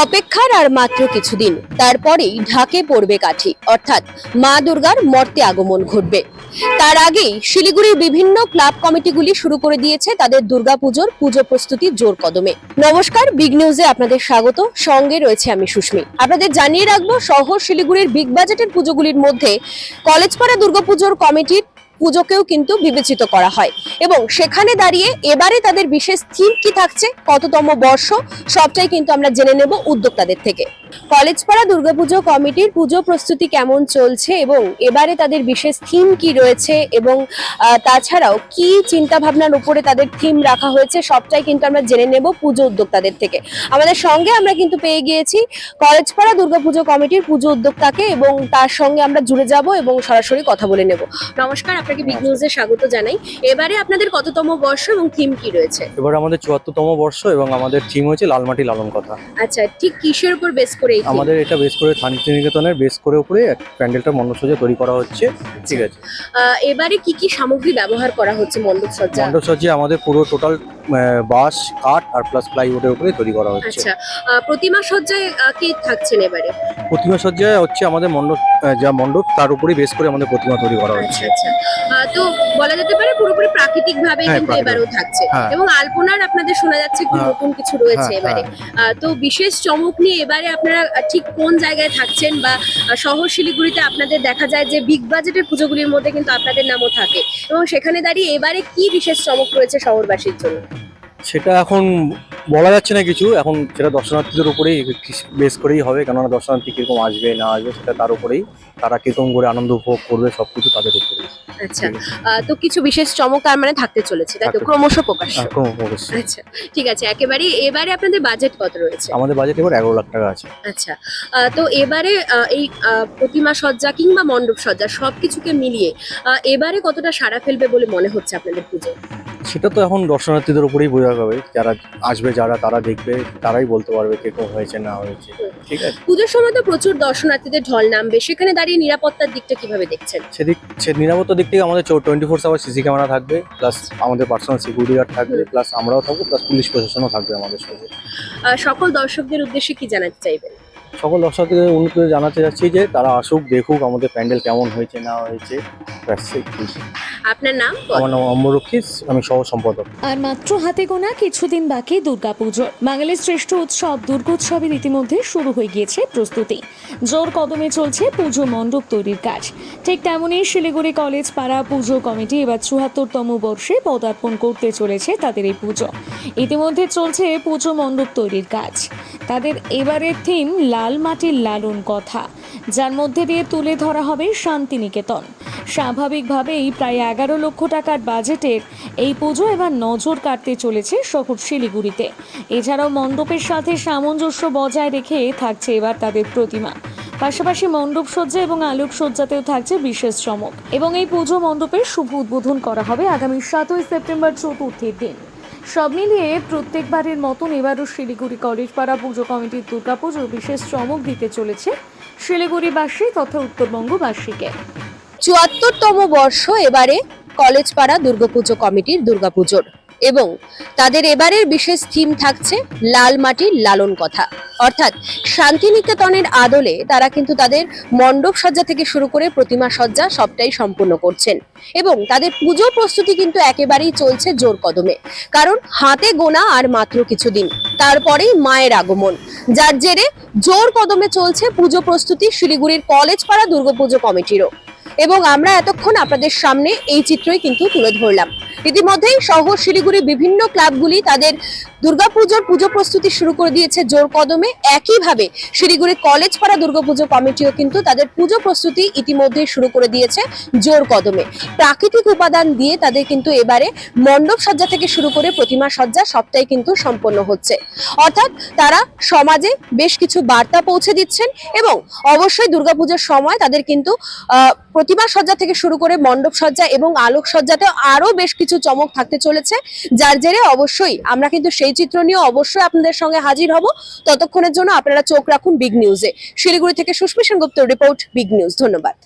অপেক্ষার আর মাত্র কিছুদিন। তারপরেই ঢাকে পড়বে কাঠি, অর্থাৎ মা দুর্গার মর্তে আগমন ঘটবে। তার আগেই শিলিগুড়ির বিভিন্ন ক্লাব কমিটিগুলি শুরু করে দিয়েছে তাদের দুর্গাপুজোর পুজো প্রস্তুতি জোর কদমে। নমস্কার, বিগ নিউজে আপনাদের স্বাগত। সঙ্গে রয়েছে আমি সুস্মি। আপনাদের জানিয়ে রাখব, শহর শিলিগুড়ির বিগ বাজেটের পুজোগুলির মধ্যে কলেজপাড়া দুর্গাপুজোর কমিটির পুজোকেও কিন্তু বিবেচিত করা হয়। এবং সেখানে দাঁড়িয়ে এবারে তাদের বিশেষ থিম কি থাকছে? কততম বর্ষ? সবটাই কিন্তু আমরা জেনে নেব উদ্যোক্তাদের থেকে। কলেজপাড়া দুর্গাপুজো কমিটির পুজো প্রস্তুতি কেমন চলছে এবং এবারে তাদের বিশেষ থিম কি রয়েছে এবং তাছাড়াও কি চিন্তা ভাবনার উপরে তাদের থিম রাখা হয়েছে সবটাই কিন্তু আমরা জেনে নেব পুজো উদ্যোক্তাদের থেকে। আমাদের সঙ্গে আমরা কিন্তু পেয়ে গিয়েছি কলেজপাড়া দুর্গাপুজো কমিটির পুজো উদ্যোক্তাকে এবং তার সঙ্গে আমরা জুড়ে যাব এবং সরাসরি কথা বলে নেব। নমস্কার আপনাকে বিগ নিউজে স্বাগত জানাই। এবারে আপনাদের কততম বর্ষ এবং থিম কি রয়েছে? এবার আমাদের চুয়াত্তরতম বর্ষ এবং আমাদের থিম হচ্ছে লালমাটি লালন কথা। আচ্ছা ঠিক কিসের উপর বেস করে আমাদের এটা বেস করে শান্তিনিকেতনের বেস করে উপরে প্যান্ডেলটা মণ্ডপসজ্জা তৈরি করা হচ্ছে। ঠিক আছে। আহ, এবারে কি কি সামগ্রী ব্যবহার করা হচ্ছে মণ্ডপ সজ্জা মণ্ডপসজ্জা আমাদের পুরো টোটাল বাঁশ কাঠ আর প্লাস প্লাইউডের উপরে তৈরি করা হচ্ছে। আচ্ছা। প্রতিমা সজ্জায় কে থাকছেন এবারে? প্রতিমা সজ্জায় হচ্ছে আমাদের মণ্ডপ যা মণ্ডপ তার উপরে বেস করে আমাদের প্রতিমা তৈরি করা আচ্ছা হচ্ছে আচ্ছা তো বলা যেতে পারে পুরোপুরি প্রাকৃতিক ভাবে হ্যাঁ, কিন্তু এবারেও থাকছে। হ্যাঁ। এবং আলপনার আপনাদের শোনা যাচ্ছে কি হ্যাঁ। নতুন কিছু রয়েছে এবারে। তো বিশেষ চমক নিয়ে এবারে আপনারা আহ, ঠিক কোন জায়গায় থাকছেন বা শহর শিলিগুড়িতে আপনাদের দেখা যায় যে বিগ বাজেটের পুজোগুলির মধ্যে কিন্তু আপনাদের নামও থাকে। এবং সেখানে দাঁড়িয়ে এবারে কি বিশেষ চমক রয়েছে শহরবাসীর জন্য? সেটা এখন বলা যাচ্ছে না কিছু। এখন সেটা দর্শনার্থীদের উপরেই বেস করেই হবে। কেননা দর্শনার্থী কীরকম আসবে না আসবে সেটা তার উপরেই। তারা কীরকম করে আনন্দ উপভোগ করবে সবকিছু তাদের উপরেই। আচ্ছা। তো কিছু বিশেষ চমক তার মানে থাকতে চলেছে তাই তো? ক্রমশ প্রকাশ আর কোনো আচ্ছা ঠিক আছে। একেবারে এবারে আপনাদের বাজেট কত রয়েছে? আমাদের বাজেট এবার এগারো লাখ টাকা আছে। আচ্ছা। তো এবারে এই প্রতিমা সজ্জা কিংবা মণ্ডপ সজ্জা সবকিছুকে মিলিয়ে এবারে কতটা সাড়া ফেলবে বলে মনে হচ্ছে আপনাদের পুজো সেটা তো এখন দর্শনার্থীদের উপরেই বোঝা যাবে যারা আসবে যারা তারা দেখবে তারাই বলতে পারবে কীরকম হয়েছে না হয়েছে। ঠিক আছে? পুজোর সময় তো প্রচুর দর্শনার্থীদের ঢল নামবে। সেখানে দাঁড়িয়ে নিরাপত্তার দিকটা কীভাবে দেখছেন? সেদিক সে নিরাপত্তার দিক থেকে আমাদের twenty four hour CC camera থাকবে প্লাস আমাদের পার্সোনাল সিকিউরিটি গার্ড থাকবে প্লাস আমরাও থাকব প্লাস পুলিশ প্রশাসনও থাকবে আমাদের সঙ্গে। সকল দর্শকদের উদ্দেশ্যে কি জানাতে চাইবেন? সকল দর্শকদের উন্নত জানাতে চাচ্ছি যে তারা আসুক দেখুক আমাদের প্যান্ডেল কেমন হয়েছে না হয়েছে ব্যাস। আপনার নাম? আমার নাম অম্বরক্ষী আমি সহ সম্পাদক আর মাত্র হাতে গোনা কিছুদিন বাকি দুর্গাপুজোর। বাঙালির শ্রেষ্ঠ উৎসব দুর্গোৎসবের ইতিমধ্যে শুরু হয়ে গিয়েছে প্রস্তুতি। জোর কদমে চলছে পুজো মণ্ডপ তৈরির কাজ। ঠিক তেমনই শিলিগুড়ি কলেজ পাড়া পুজো কমিটি এবার চুয়াত্তরতম বর্ষে পদার্পণ করতে চলেছে তাদের এই পুজো। ইতিমধ্যে চলছে পুজো মণ্ডপ তৈরির কাজ। তাদের এবারের থিম লাল মাটির লালন কথা। যার মধ্যে দিয়ে তুলে ধরা হবে শান্তিনিকেতন। স্বাভাবিকভাবেই প্রায় এগারো লক্ষ টাকার বাজেটের এই পুজো এবার নজর কাটতে চলেছে শহর শিলিগুড়িতে। এছাড়াও মণ্ডপের সাথে সামঞ্জস্য বজায় রেখে থাকছে এবার তাদের প্রতিমা। পাশাপাশি মণ্ডপ সজ্জা এবং আলোক সজ্জাতেও থাকছে বিশেষ চমক। এবং এই পুজো মণ্ডপের শুভ উদ্বোধন করা হবে আগামী সাতই সেপ্টেম্বর চতুর্থীর দিন। সব মিলিয়ে প্রত্যেকবারের মতন এবারও শিলিগুড়ি কলেজপাড়া পুজো কমিটির দুর্গাপুজো বিশেষ চমক দিতে চলেছে শিলিগুড়িবাসী তথা উত্তরবঙ্গবাসীকে। চুয়াত্তরতম বর্ষ এবারে কলেজপাড়া দুর্গাপুজো কমিটির দুর্গাপুজোর। এবং তাদের এবারের বিশেষ থিম থাকছে লাল মাটির লালন কথা। অর্থাৎ শান্তিনিকেতনের আদলে তারা কিন্তু তাদের মণ্ডপ সজ্জা থেকে শুরু করে প্রতিমা সজ্জা সবটাই সম্পূর্ণ করছেন। এবং তাদের পুজো প্রস্তুতি কিন্তু একেবারেই চলছে জোর কদমে। কারণ হাতে গোনা আর মাত্র কিছুদিন। তারপরেই মায়ের আগমন। যার জেরে জোর কদমে চলছে পুজো প্রস্তুতি শিলিগুড়ির কলেজপাড়া দুর্গাপুজো কমিটিরও। এবং আমরা এতক্ষণ আপনাদের সামনে এই চিত্রই কিন্তু তুলে ধরলাম। ইতিমধ্যেই শহর, শিলিগুড়ি বিভিন্ন ক্লাবগুলি তাদের দুর্গাপুজোর পুজো প্রস্তুতি শুরু করে দিয়েছে জোর কদমে। একইভাবে শিলিগুড়ি কলেজ পাড়া দুর্গাপুজো কমিটিও কিন্তু তাদের পুজো প্রস্তুতি ইতিমধ্যেই শুরু করে দিয়েছে জোর কদমে। প্রাকৃতিক উপাদান দিয়ে তাদের কিন্তু এবারে মণ্ডপ সজ্জা থেকে শুরু করে প্রতিমা সজ্জা সবটাই কিন্তু সম্পন্ন হচ্ছে। অর্থাৎ তারা সমাজে বেশ কিছু বার্তা পৌঁছে দিচ্ছেন এবং অবশ্যই দুর্গাপুজোর সময় তাদের কিন্তু প্রতিমা সজ্জা থেকে শুরু করে মণ্ডপ সজ্জা এবং আলোক সজ্জাতে আরও বেশ কিছু চমক থাকতে চলেছে। যার জেরে অবশ্যই আমরা কিন্তু সেই চিত্র নিয়ে অবশ্যই আপনাদের সঙ্গে হাজির হব। ততক্ষণের জন্য আপনারা চোখ রাখুন বিগ নিউজে শিলিগুড়ি থেকে Susmit Sengupta report big news ধন্যবাদ।